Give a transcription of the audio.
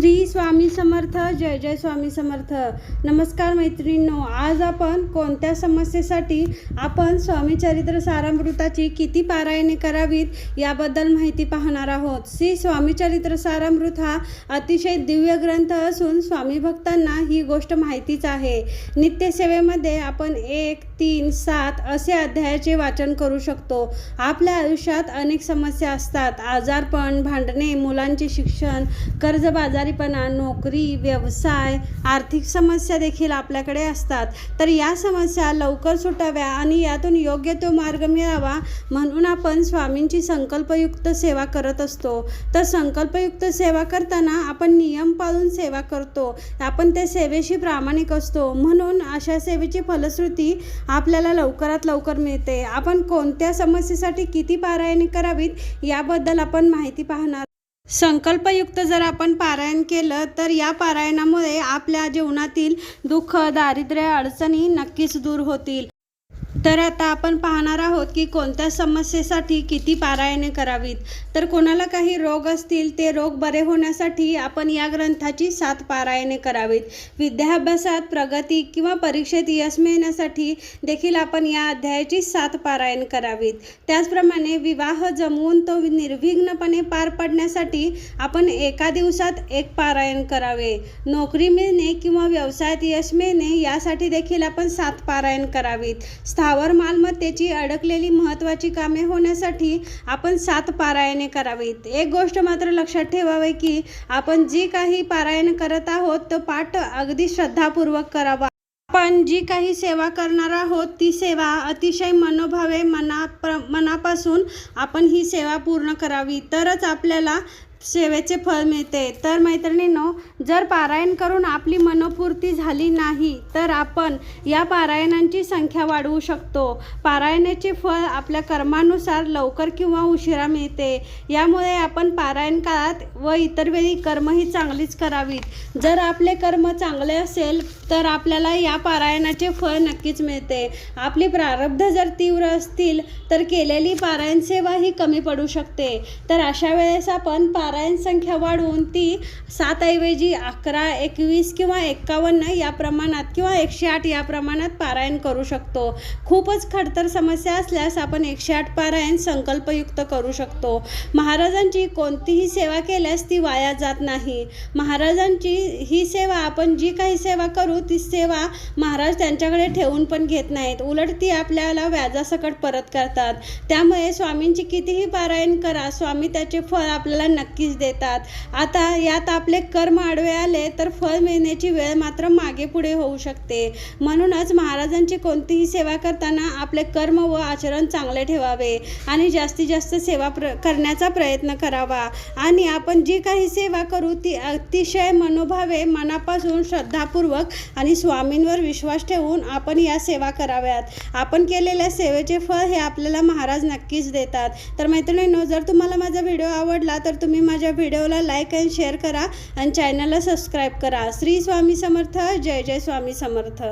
श्री स्वामी समर्थ जय जय स्वामी समर्थ. नमस्कार मैत्रिणींनो आज आपण कोणत्या समस्येसाठी आपण स्वामी चरित्र सारामृताची किती पारायणे करावीत याबद्दल माहिती पाहणार आहोत? श्री स्वामी चरित्र सारामृत हा अतिशय दिव्य ग्रंथ असून स्वामी भक्तांना ही गोष्ट माहितीच आहे. नित्यसेवेमध्ये आपण एक तीन सात असे अध्यायाचे वाचन करू शकतो. आपल्या आयुष्यात अनेक समस्या असतात. आजारपण भांडणे मुलांचे शिक्षण आजारीपणा नोकरी व्यवसाय आर्थिक समस्या देखील आपल्याकडे असतात. तर या समस्या लवकर सुटाव्या आणि यातून योग्य तो मार्ग मिळावा म्हणून आपण स्वामींची संकल्पयुक्त सेवा करत असतो. तर संकल्पयुक्त सेवा करताना आपण नियम पाळून सेवा करतो. आपण त्या सेवेशी प्रामाणिक असतो. म्हणून अशा सेवेची फलश्रुती आपल्याला लवकरात लवकर मिळते. आपण कोणत्या समस्येसाठी किती पारायणे करावीत याबद्दल आपण माहिती पाहणार संकल्पयुक्त जर आपण पारायण केलं तर या पारायणामुळे आपल्या जीवनातील दुःख दारिद्र्य अडचणी नक्कीच दूर होतील. तर आता आपण पाहणार आहोत की कोणत्या समस्येसाठी किती पारायणे करावीत. तर कोणाला काही रोग असतील ते रोग बरे होण्यासाठी आपण या ग्रंथाची सात पारायणे करावीत. विद्याभ्यासात प्रगती किंवा परीक्षेत यश मिळण्यासाठी देखील आपण या अध्यायाची सात पारायण करावीत. त्याचप्रमाणे विवाह जमवून तो निर्विघ्नपणे पार पडण्यासाठी आपण एका दिवसात एक पारायण करावे. नोकरी मिळणे किंवा व्यवसायात यश मिळणे यासाठी देखील आपण सात पारायण करावीत. स्था स्थावर मालमत्तेची अडकलेली महत्त्वाची कामे होण्यासाठी आपण सात पारायणे करावीत. एक गोष्ट मात्र लक्षात ठेवावे की आपण जी काही पारायण करत आहोत तो पाठ अगदी श्रद्धापूर्वक करावा. आपण जी काही सेवा करणार आहोत ती सेवा अतिशय मनोभावे मना प्र मनापासून आपण ही सेवा पूर्ण करावी. तरच आपल्याला सेवेचे फळ मिळते. तर मैत्रिणींनो जर पारायण करून आपली मनोपूर्ती झाली नाही तर आपण या पारायणांची संख्या वाढवू शकतो. पारायणाचे फळ आपल्या कर्मानुसार लवकर किंवा उशिरा मिळते. यामुळे आपण पारायण काळात व इतर वेळी कर्मही चांगलीच करावीत. जर आपले कर्म चांगले असेल तर आपल्याला या पारायणाचे फळ नक्कीच मिळते. आपली प्रारब्ध जर तीव्र असतील तर केलेली पारायण सेवा ही कमी पडू शकते. तर अशा वेळेस आपण पारायण संख्या वाढवून ती सातऐवजी अकरा एकवीस किंवा एक्कावन्न या प्रमाणात किंवा एकशे आठ या प्रमाणात पारायण करू शकतो. खूपच खडतर समस्या असल्यास आपण एकशे आठ पारायण संकल्पयुक्त करू शकतो. महाराजांची कोणतीही सेवा केल्यास ती वाया जात नाही. महाराजांची ही सेवा आपण जी काही सेवा करू ती सेवा महाराज त्यांच्याकडे ठेवून पण घेत नाहीत. उलट ती आपल्याला व्याजासकट परत करतात. त्यामुळे स्वामींची कितीही पारायण करा स्वामी त्याचे फळ आपल्याला नक्की नक्कीच देतात? आता यात आपले कर्म आडवे आले तर फळ मिळण्याची वेळ मात्र मागे पुढे होऊ शकते. म्हणूनच महाराजांची कोणतीही सेवा करताना आपले कर्म व आचरण चांगले ठेवावे आणि जास्तीत जास्त सेवा प्र करण्याचा प्रयत्न करावा. आणि आपण जी काही सेवा करू ती अतिशय मनोभावे मनापासून श्रद्धापूर्वक आणि स्वामींवर विश्वास ठेवून आपण या सेवा कराव्यात. आपण केलेल्या सेवेचे फळ हे आपल्याला महाराज नक्कीच देतात. तर मैत्रिणींनो जर तुम्हाला माझा व्हिडिओ आवडला तर तुम्ही माझ्या व्हिडिओला लाईक अँड शेअर करा आणि चॅनलला सबस्क्राईब करा. श्री स्वामी समर्थ. जय जय स्वामी समर्थ.